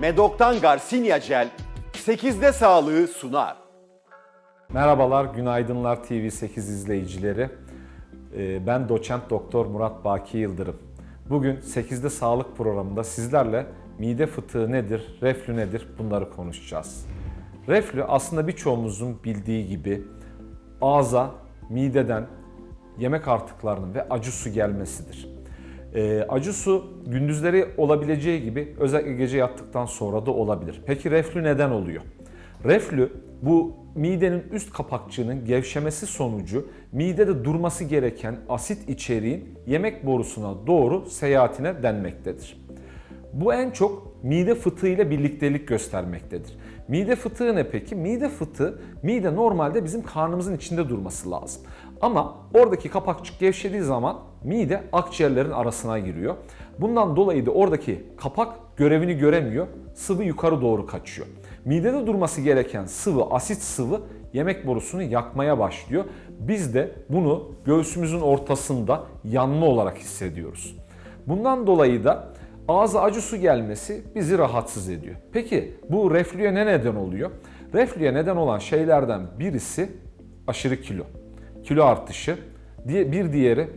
Medok'tan Garcinia Gel 8'de sağlığı sunar. Merhabalar, günaydınlar TV8 izleyicileri. Ee, Ben doçent doktor Murat Baki Yıldırım. Bugün 8'de sağlık programında sizlerle mide fıtığı nedir, reflü nedir bunları konuşacağız. Reflü aslında birçoğumuzun bildiği gibi ağza, mideden yemek artıklarının ve acı su gelmesidir. Ee, acı su gündüzleri olabileceği gibi özellikle gece yattıktan sonra da olabilir. Peki reflü neden oluyor? Reflü bu midenin üst kapakçığının gevşemesi sonucu midede durması gereken asit içeriğin yemek borusuna doğru seyahatine denmektedir. Bu en çok mide fıtığı ile birliktelik göstermektedir. Mide fıtığı ne peki? Mide fıtığı, mide normalde bizim karnımızın içinde durması lazım. Ama oradaki kapakçık gevşediği zaman mide akciğerlerin arasına giriyor. Bundan dolayı da oradaki kapak görevini göremiyor, sıvı yukarı doğru kaçıyor. Midede durması gereken sıvı, asit sıvı yemek borusunu yakmaya başlıyor. Biz de bunu göğsümüzün ortasında yanma olarak hissediyoruz. Bundan dolayı da ağza acı su gelmesi bizi rahatsız ediyor. Peki bu reflüye ne neden oluyor? Reflüye neden olan şeylerden birisi aşırı kilo. Kilo artışı. Bir diğeri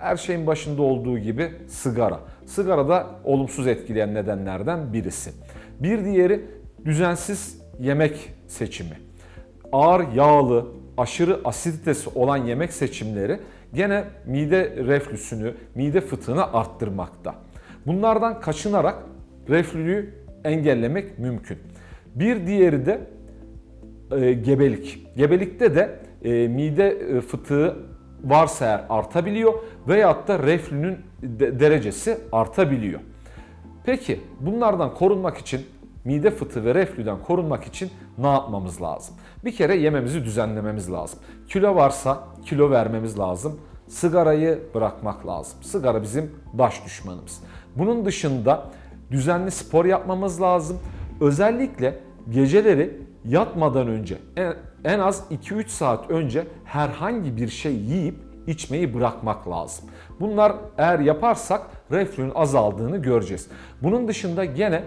her şeyin başında olduğu gibi sigara. Sigara da olumsuz etkileyen nedenlerden birisi. Bir diğeri düzensiz yemek seçimi. Ağır yağlı, aşırı asiditesi olan yemek seçimleri gene mide reflüsünü, mide fıtığını arttırmakta. Bunlardan kaçınarak reflüyü engellemek mümkün. Bir diğeri de e, gebelik. Gebelikte de e, mide e, fıtığı varsa eğer artabiliyor veyahut da reflünün de- derecesi artabiliyor. Peki bunlardan korunmak için mide fıtığı ve reflüden korunmak için ne yapmamız lazım? Bir kere yememizi düzenlememiz lazım. Kilo varsa kilo vermemiz lazım. Sigarayı bırakmak lazım. Sigara bizim baş düşmanımız. Bunun dışında düzenli spor yapmamız lazım. Özellikle geceleri yatmadan önce en, az 2-3 saat önce herhangi bir şey yiyip içmeyi bırakmak lazım. Bunlar eğer yaparsak reflünün azaldığını göreceğiz. Bunun dışında gene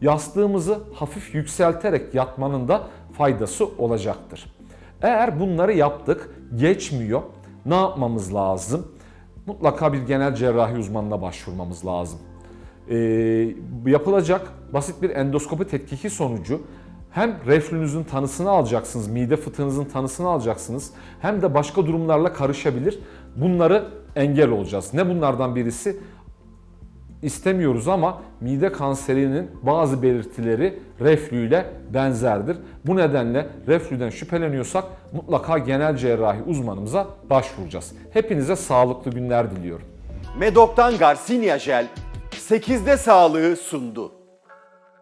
yastığımızı hafif yükselterek yatmanın da faydası olacaktır. Eğer bunları yaptık geçmiyor ne yapmamız lazım? Mutlaka bir genel cerrahi uzmanına başvurmamız lazım. Ee, yapılacak basit bir endoskopi tetkiki sonucu hem reflünüzün tanısını alacaksınız, mide fıtığınızın tanısını alacaksınız hem de başka durumlarla karışabilir. Bunları engel olacağız. Ne bunlardan birisi? istemiyoruz ama mide kanserinin bazı belirtileri reflüyle benzerdir. Bu nedenle reflüden şüpheleniyorsak mutlaka genel cerrahi uzmanımıza başvuracağız. Hepinize sağlıklı günler diliyorum. Medok'tan Garcinia Gel 8'de sağlığı sundu.